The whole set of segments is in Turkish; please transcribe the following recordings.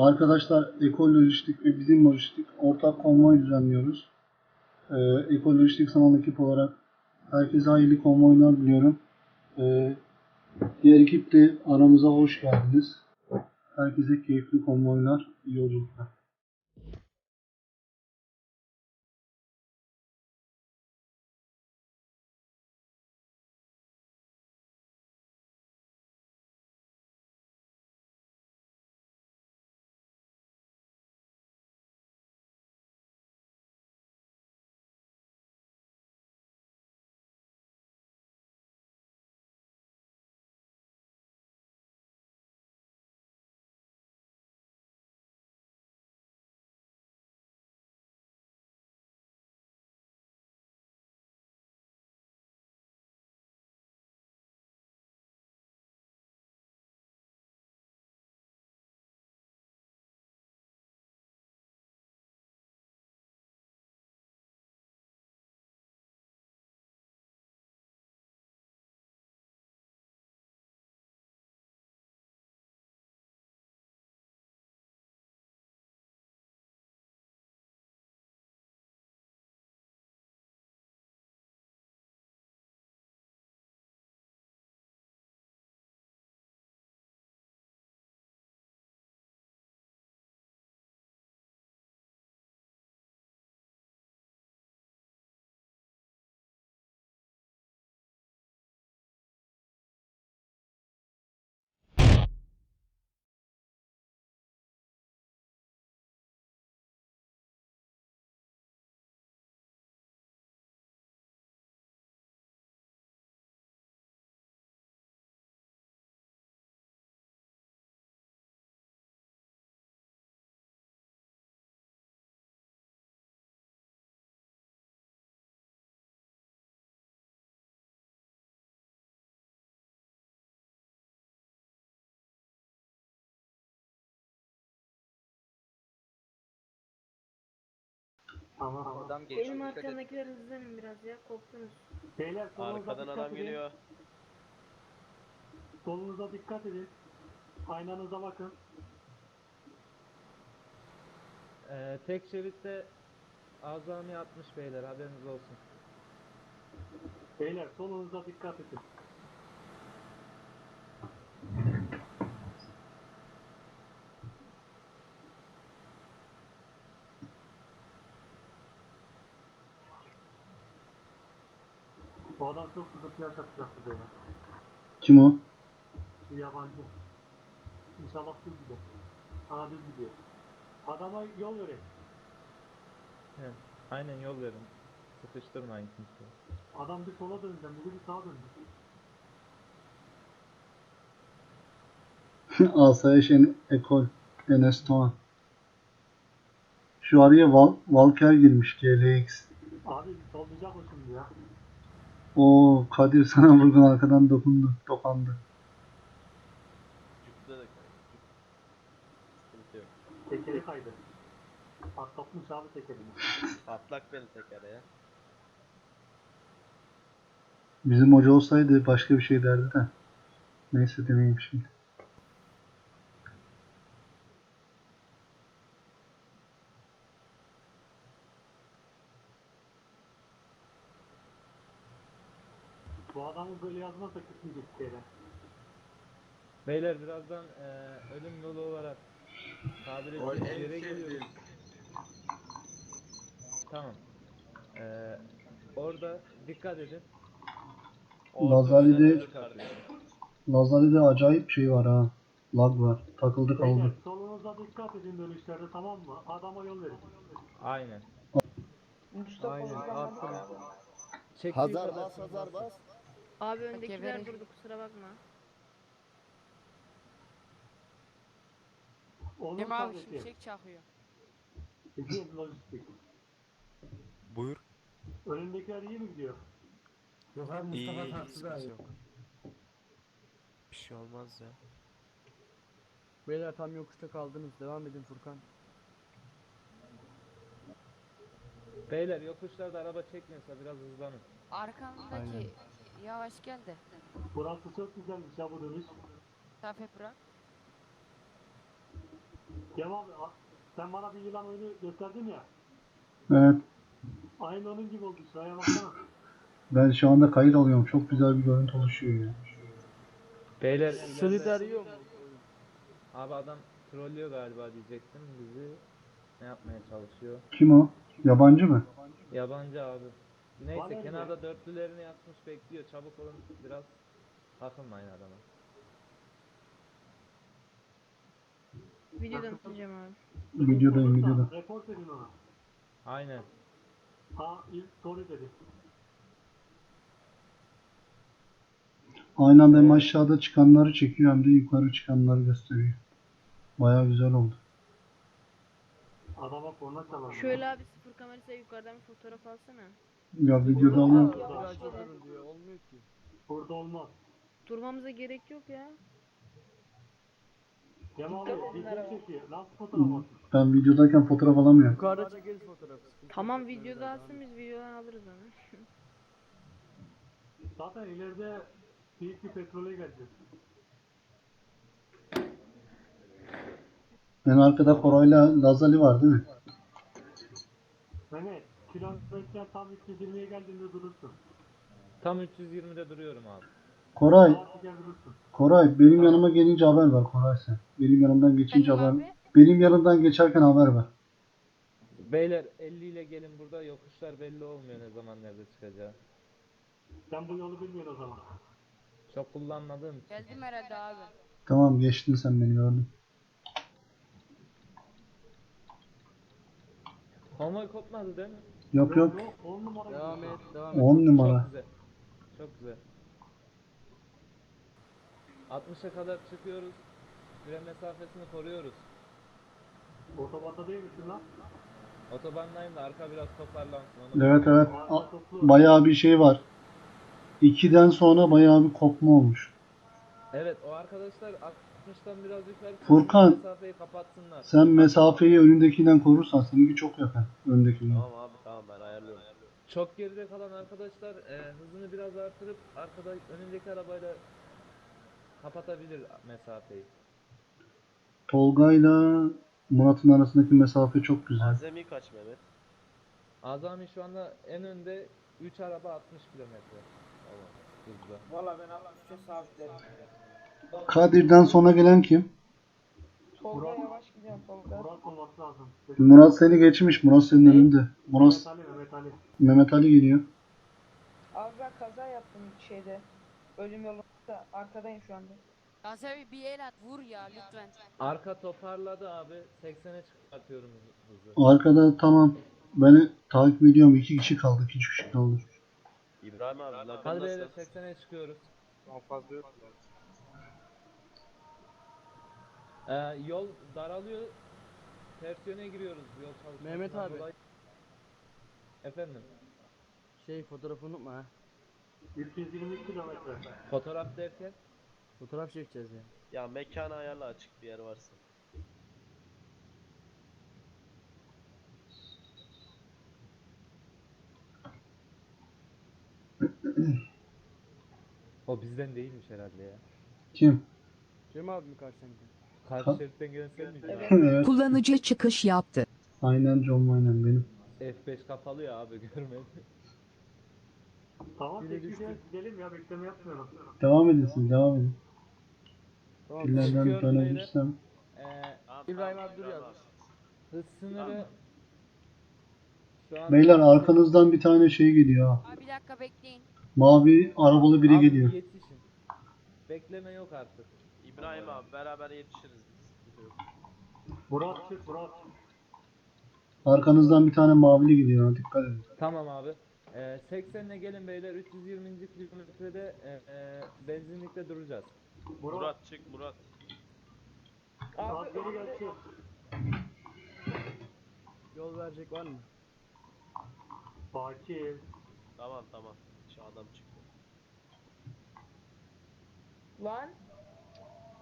Arkadaşlar Ekol Lojistik ve bizim lojistik ortak konvoy düzenliyoruz. Ee, Ekol Lojistik sanal ekip olarak herkese hayırlı konvoylar diliyorum. Ee, diğer ekip de aramıza hoş geldiniz. Herkese keyifli konvoylar, iyi yolculuklar. Tamam. Adam geçiyor. Benim dikkat et. biraz ya korktunuz. Beyler solunuza Arkadan dikkat adam edin. geliyor. Solunuza dikkat edin. Aynanıza bakın. Ee, tek şeritte azami atmış beyler haberiniz olsun. Beyler solunuza dikkat edin. Adam çok hızlı flash atacaktı beyler. Kim o? Bir yabancı. İnşallah düz gidiyor. Aa düz gidiyor. Adama yol verin. He, aynen yol verin. Sıkıştırmayın kimseyi. Adam bir sola döndü, biri bir sağa döndü. Asayiş en Ekol Enes Doğan. Şu araya Val Valker girmiş GLX. Abi sollayacak o şimdi ya. O Kadir sana vurgun arkadan dokundu, dokandı. Cüpte de Sıkıntı yok. Tekeri kaydı. Patlatmış abi tekerini. Patlak beni teker ya. Bizim hoca olsaydı başka bir şey derdi de. Neyse demeyeyim şimdi. Beyler birazdan e, ölüm yolu olarak tabir O ettiğimiz yere sevdiğim. geliyoruz. Tamam. E, orada dikkat edin. Özel de- acayip şey var ha. Lag var. Takıldı Beyler kaldı. solunuza dikkat edin dönüşlerde tamam mı? Adama yol verin. Aynen. Aynen arttım. Çektiği Hazar kadar bas hazar bas. Abi öndekiler verin. durdu kusura bakma. Abi tableti. şimşek çakıyor. Gidiyor lojistik. Buyur. Önündekiler iyi mi gidiyor? Yok abi Mustafa iyi, sıkıntı yok. Bir şey olmaz ya. Beyler tam yokuşta kaldınız. Devam edin Furkan. Beyler yokuşlarda araba çekmiyorsa biraz hızlanın. Arkamdaki yavaş gel de. Burası çok güzelmiş ya bu dönüş. Tafe bırak. Cem abi sen bana bir yılan oyunu gösterdin ya. Evet. Aynı onun gibi oldu. Şuraya baksana. Ben şu anda kayıt alıyorum. Çok güzel bir görüntü oluşuyor ya. Beyler ileride- arıyor mu? Abi adam trollüyor galiba diyecektim bizi. Ne yapmaya çalışıyor? Kim o? Yabancı mı? Yabancı abi. Neyse Bana kenarda dörtlülerini yapmış bekliyor. Çabuk olun biraz takılmayın adama. Videoda tutacağım abi. Videodayım videoda. Report edin ona. Aynen. Ha ilk story dedi. Aynı anda hem aşağıda çıkanları çekiyor hem de yukarı çıkanları gösteriyor. Baya güzel oldu. Adama korna çalar. Şöyle abi sıfır kamerasıyla yukarıdan bir fotoğraf alsana. Ya videoda ama. Olmuyor ki. Burada olmaz. Durmamıza gerek yok ya. Cem abi video çekiyor. Nasıl fotoğraf atsın? ben videodayken fotoğraf alamıyorum. Yukarıda çekeriz fotoğrafı. Tamam videoda alsın biz videodan alırız onu. Zaten ileride büyük bir petrole geleceğiz. En arkada Koray'la Lazali var değil mi? Mehmet kilometre tam 320'ye geldiğinde durursun. Tam 320'de duruyorum abi. Koray. Koray benim yanıma gelince haber ver Koray sen. Benim yanımdan geçince Efendim haber abi? Benim yanımdan geçerken haber ver. Beyler 50 ile gelin burada yokuşlar belli olmuyor ne zaman nerede çıkacağı. Sen bu yolu bilmiyorsun o zaman. Çok kullanmadığım için. Geldim herhalde abi. Tamam geçtin sen beni gördüm. Konvoy kopmadı değil mi? Yok yok. Yok 10 numara. Devam et. Devam et. 10 Çok numara. güzel. Çok güzel. 60'a kadar çıkıyoruz. Süre mesafesini koruyoruz. Otobanda değil misin lan? Otobandayım da arka biraz toparlansın. Onu Evet evet. A- bayağı bir şey var. 2'den sonra bayağı bir kopma olmuş. Evet o arkadaşlar 60'tan biraz yukarı çıkıp Furkan. mesafeyi kapatsınlar. Sen mesafeyi önündekinden korursan seninki çok yakın öndekinden. Tamam abi tamam ben ayarlıyorum. Çok geride kalan arkadaşlar e, hızını biraz artırıp arkada önündeki arabayla kapatabilir mesafeyi. Tolga'yla Murat'ın arasındaki mesafe çok güzel. Azami kaç Mehmet? Azami şu anda en önde 3 araba 60 kilometre. Tamam, hızla. Kadir'den sonra gelen kim? Tolga yavaş gidiyor Tolga. Murat olması lazım. Murat seni geçmiş. Murat senin önünde. Murat Mehmet Ali, Mehmet Ali. Mehmet Ali geliyor. Abi ben kaza yaptım şeyde. Ölüm yolunda arkadayım şu anda. Yasemin bir el at vur ya lütfen. Arka toparladı abi. 80'e çıkartıyorum hızı. Arkada tamam. Beni takip ediyorum. İki kişi kaldı. İki kişi kaldı. İbrahim abi Hadi beyler nasıl? 80'e çıkıyoruz. fazla yok. Ee, yol daralıyor. Ters yöne giriyoruz yol çalışmasından Mehmet abi. dolayı. Efendim. Şey fotoğrafı unutma ha. 320 kilometre. Fotoğraf derken Fotoğraf çekeceğiz ya. Ya mekanı ayarla açık bir yer varsa. o bizden değilmiş herhalde ya. Kim? Cem abi mi karşıdan Karşı şeritten gelen sen miydin? abi? evet. Kullanıcı çıkış yaptı. Aynen John Wayne benim. F5 kapalı ya abi görmedim. Tamam Biri peki düştü. gidelim ya bekleme yapmıyorum. Devam edin siz. Devam edin. Tamam. Pillerden Çıkıyorum dönebilirsem. Ee, İbrahim tamam, abi dur İbrahim ya. abi. hız sınırı şu an Beyler arkanızdan bir tane şey geliyor ha. Abi bir dakika bekleyin. Mavi arabalı biri Abi geliyor. Yetişin. Bekleme yok artık. İbrahim abi beraber yetişiriz biz. Murat çık Murat. Arkanızdan bir tane mavili gidiyor ha. Dikkat edin. Tamam abi. Ee, 80'le gelin beyler 320. kilometrede e, e, benzinlikte duracağız. Murat. Murat çık Murat. Murat geri gel çık. Yol verecek var mı? Baki. Tamam tamam. Şu adam çıktı. Lan.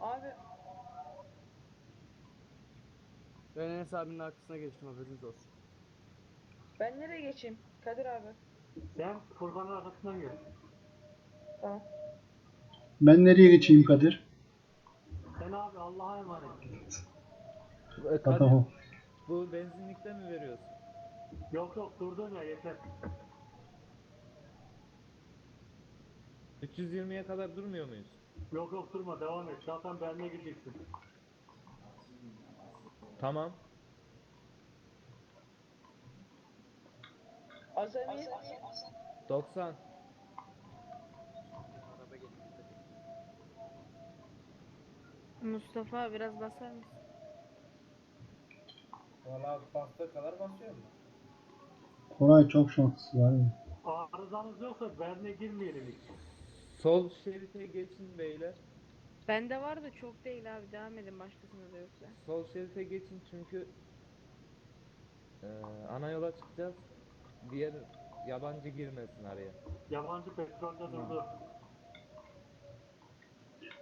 Abi Ben Enes abinin arkasına geçtim haberiniz olsun. ben nereye geçeyim? Kadir abi. Sen Furkan'ın arkasından gel. Tamam. Ben nereye geçeyim Kadir? Sen abi Allah'a emanet. E, Kadir, Tamam. bu benzinlikte mi veriyorsun? Yok yok durdun ya yeter. 320'ye kadar durmuyor muyuz? Yok yok durma devam et. Zaten benimle gideceksin. Tamam. Azami 90. Mustafa biraz basar mısın? Valla bastığı kadar basıyor mu? Koray çok şanslı var ya. Arızanız yoksa berne girmeyelim hiç. Sol şerite geçin beyler. Bende var da çok değil abi devam edin başkasında da yoksa. Sol şerite geçin çünkü eee ana yola çıkacağız. Diğer yabancı girmesin araya. Yabancı petrolde durdu.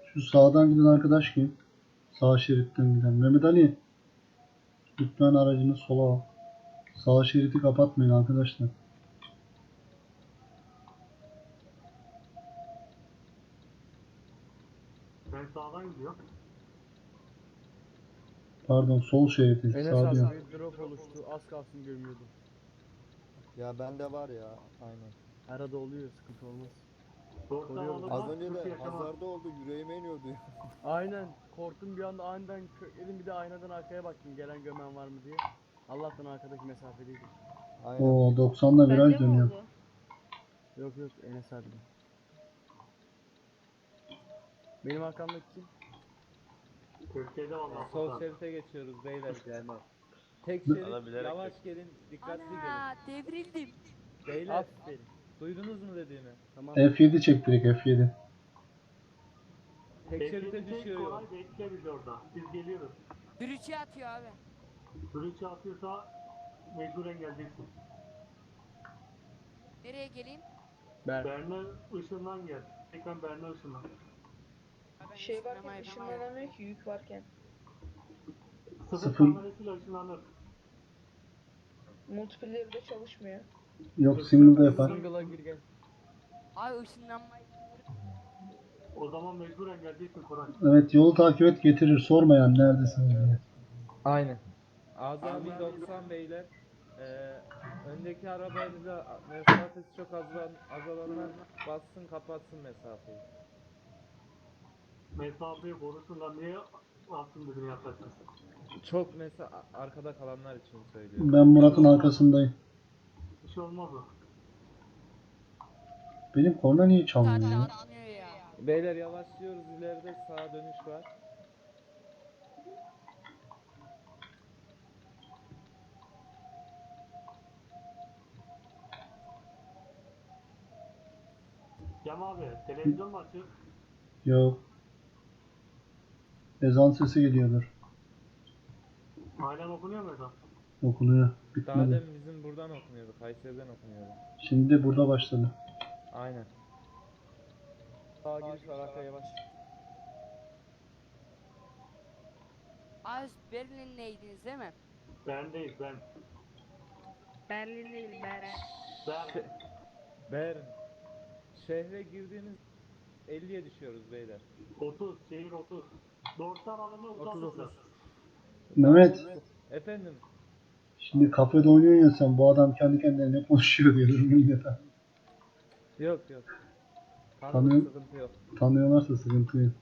Şu sağdan giden arkadaş kim? Sağ şeritten giden. Mehmet Ali. Lütfen aracını sola al. Sağ şeridi kapatmayın arkadaşlar. Ben sağdan gidiyorum. Pardon sol şeridi. Enes Sağ diyorum. abi bir drop oluştu. Az kalsın görmüyordum. Ya bende var ya aynen. Arada oluyor sıkıntı olmaz. Koruyorum. Az önce de pazarda oldu yüreğime iniyordu ya. Aynen korktum bir anda aniden kökledim bir de aynadan arkaya baktım gelen gömen var mı diye. Allah'tan arkadaki mesafedeydi. Aynen. Oo 90'da viraj Bende mi dönüyor. oldu? Yok yok Enes abi. Benim arkamdaki kim? Türkiye'de vallahi. Sol şerite geçiyoruz beyler. Yani. Tek şerit yavaş yok. gelin, dikkatli gelin. Ana devrildim. Beyler Aferin. duydunuz mu dediğimi? Tamam. F7 çek direkt F7. Tek şerite düşüyor yol. Koray bekle biz orada. Biz geliyoruz. Bürüçü atıyor abi. Sürücü atıyorsa mecburen geleceksin. Nereye geleyim? Ben. Berne ışından gel. Tekrar Berne ışından. şey varken ışınlanamıyor ki yük varken. Sıfır Sıfır. kamerasıyla ışınlanır. Multiplayer'de çalışmıyor. Yok single'da yapar. Single'a gir gel. Abi ışınlanmayı O zaman mecburen geleceksin Koray. Evet yolu takip et getirir. Sormayan neredesin diye. Aynen. Azami 90 beyler. Ee, öndeki arabayla mesafesi çok azalan, azalanlar bassın kapatsın mesafeyi. Mesafeyi korusunlar. Niye altın dediğini yapacaksın? Çok mesela arkada kalanlar için söylüyorum. Ben Murat'ın arkasındayım. Bir şey olmaz o. Benim korna niye çalmıyor ya. Beyler yavaşlıyoruz ileride sağa dönüş var. Cem abi televizyon mu açık? Yok. Ezan sesi geliyordur. Halen okunuyor mu ezan? Okunuyor. Daha Bitmedi. demin bizim buradan okunuyordu. Kayseri'den okunuyordu. Şimdi de burada başladı. Aynen. Sağa giriş var arkaya yavaş. Abi Berlin'leydiniz değil mi? Bendeyiz ben. Berlin değil Beren. Ben. Bern. Şehre girdiğimiz 50'ye düşüyoruz beyler. 30. Şehir 30. Doğrudan alanı 30 uzatmışlar. 30. Mehmet. Efendim Şimdi kafede oynuyorsun ya sen. Bu adam kendi kendine ne konuşuyor diyordur millete. yok yok. Tanı- Tanrı sıkıntı yok. Tanıyorlarsa sıkıntı yok.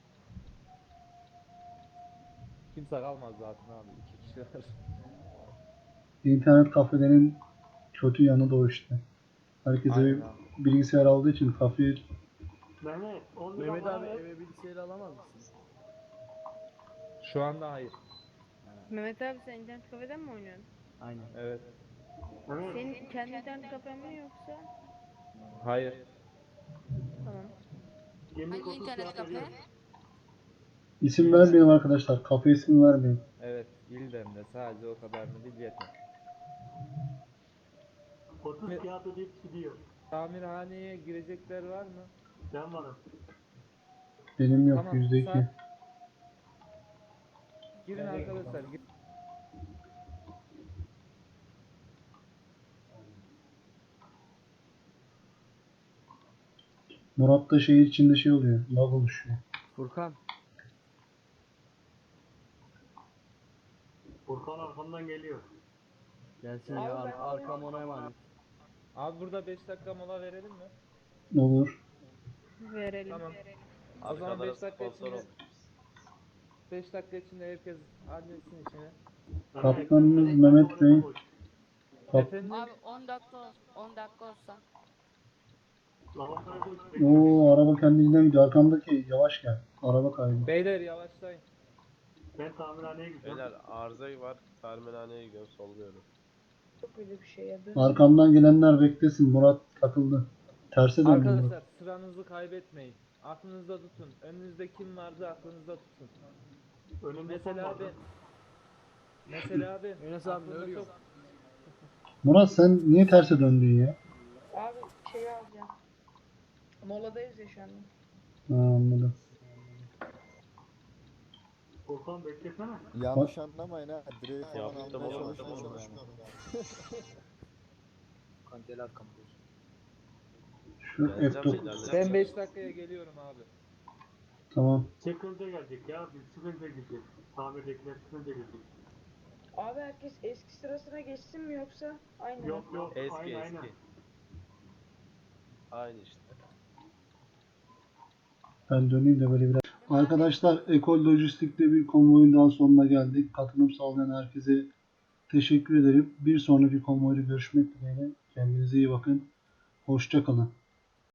Kimse kalmaz zaten abi. iki kişi var. İnternet kafelerin kötü yanı da o işte. Herkes Aynen abi. bilgisayar aldığı için kafeye Mehmet. 10 lira Mehmet abi ver. eve bilgisayarı alamaz mısın? Şu anda hayır. Mehmet abi sen internet kafeden mi oynuyorsun? Aynen. Evet. Mehmet. Senin kendi internet kafen mi yoksa? Hayır. Tamam. Yemek Hangi 30 internet kafe? isim vermeyin arkadaşlar. Kafe ismi vermeyin. Evet. İldem'de sadece o kadarını bil yeter. 30 Ne- fiyat ödeyip gidiyor. Tamirhaneye girecekler var mı? Ben varım. Benim yok Tamam, yüzde iki. sen- Girin arkadaşlar. Gir. Murat da şehir içinde şey oluyor. Lag oluşuyor. Furkan. Furkan arkamdan geliyor. Gelsin ya ar- arkam ona emanet. Abi burada 5 dakika mola verelim mi? Olur. Verelim. Tamam. O zaman Arkadaşlar 5 dakika içinde. 5 dakika içinde herkes halletsin işini. Kaptanınız Mehmet Bey. Kap- Efendim? Abi 10 dakika olsun. 10 dakika olsa. Oo araba kendiliğinden gidiyor. Arkamdaki yavaş gel. Araba kaydı. Beyler yavaşlayın. Ben tamirhaneye gidiyorum. Beyler arıza var. Tamirhaneye gidiyorum solluyorum. Yok öyle bir şey ya. Arkamdan gelenler beklesin. Murat takıldı. Terse döndü Murat. Arkadaşlar sıranızı kaybetmeyin. Aklınızda tutun. Önünüzde kim varsa aklınızda tutun. Önümde Mesela vardın. ben Mesela ben Enes abi ne örüyor? Murat sen niye terse döndün ya? Abi şeyi alacağım. Moladayız ya şu anda. Ha, anladım. Furkan beklesene. Yanlış anlamayın ha. Direği falan Yaptım almaya oğlum. çalışmıyorum yani. Gel arkamda. Şu Geleceğim F9. ilerleyeceğim. Ben 5 dakikaya geliyorum abi. Tamam. Sıkınca gelecek ya. Biz sıkınca gidecek. Tamirdekiler sıkınca gelecek. Abi herkes eski sırasına geçsin mi yoksa aynı mı? Yok yok. Eski aynen eski. aynen. Aynı işte. Ben döneyim de böyle biraz. Arkadaşlar Ekol Lojistik'te bir konvoyun daha sonuna geldik. Katılım sağlayan herkese teşekkür ederim. Bir sonraki konvoyda görüşmek dileğiyle. Kendinize iyi bakın. Hoşça kalın.